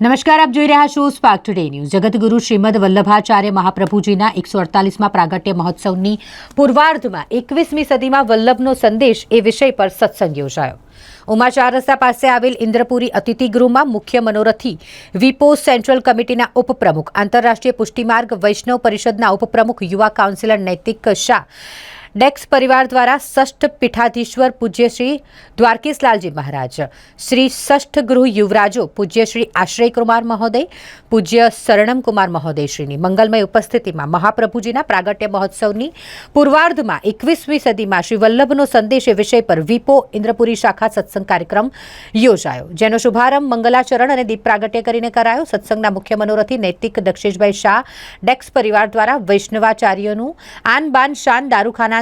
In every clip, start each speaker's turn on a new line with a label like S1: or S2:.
S1: નમસ્કાર, આપ જોઈ રહ્યા છો spark today news Jagadguru Shrimad Vallabhacharya મહાપ્રભુજીના એકસો અડતાલીસમાં પ્રાગટ્ય મહોત્સવની પૂર્વાર્ધમાં એકવીસમી સદીમાં વલ્લભનો સંદેશ એ વિષય પર સત્સંગ યોજાયો. ઉમાચાર રસ્તા પાસે આવેલ ઇન્દ્રપુરી અતિથિગૃહમાં મુખ્ય મનોરથી વિપો સેન્ટ્રલ કમિટીના ઉપપ્રમુખ, આંતરરાષ્ટ્રીય પુષ્ટિમાર્ગ વૈષ્ણવ પરિષદના ઉપપ્રમુખ, યુવા કાઉન્સિલર નૈતિક શાહ ડેક્સ પરિવાર દ્વારા ષષ્ઠ પીઠાધીશ્વર પૂજ્ય શ્રી દ્વારકેશલાલજી મહારાજ, શ્રી ષષ્ઠ ગૃહ યુવરાજો પૂજ્ય શ્રી આશ્રય કુમાર મહોદય, પૂજ્ય શરણમ કુમાર મહોદય શ્રીની મંગલમય ઉપસ્થિતિમાં મહાપ્રભુજીના પ્રાગટ્ય મહોત્સવની પૂર્વાર્ધમાં એકવીસમી સદીમાં શ્રી વલ્લભનો સંદેશ એ વિષય પર વિપો ઇન્દ્રપુરી શાખા સત્સંગ કાર્યક્રમ યોજાયો, જેનો શુભારંભ મંગલાચરણ અને દીપ પ્રાગટ્ય કરીને કરાયો. સત્સંગના મુખ્ય મનોરથી નૈતિક દક્ષેશભાઈ શાહ, ડેક્સ પરિવાર દ્વારા વૈષ્ણવાચાર્યનું આન બાન શાન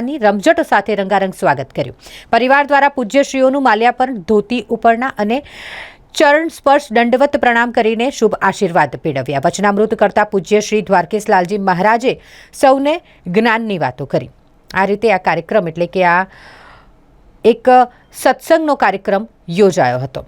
S1: દારૂખાનાની રમઝટ સાથે રંગારંગ સ્વાગત કર્યું. પરિવાર દ્વારા પૂજ્યશ્રીઓનું માલ્યા પર ધોતી ઉપરના અને ચરણ સ્પર્શ દંડવત પ્રણામ કરીને શુભ આશીર્વાદ પીડવ્યા વચનામૃત કરતા પૂજ્ય શ્રી દ્વારકેશલાલજી મહારાજે સૌને જ્ઞાનની વાતો કરી. આ રીતે આ કાર્યક્રમ એટલે કે આ એક સત્સંગનો કાર્યક્રમ યોજાયો હતો.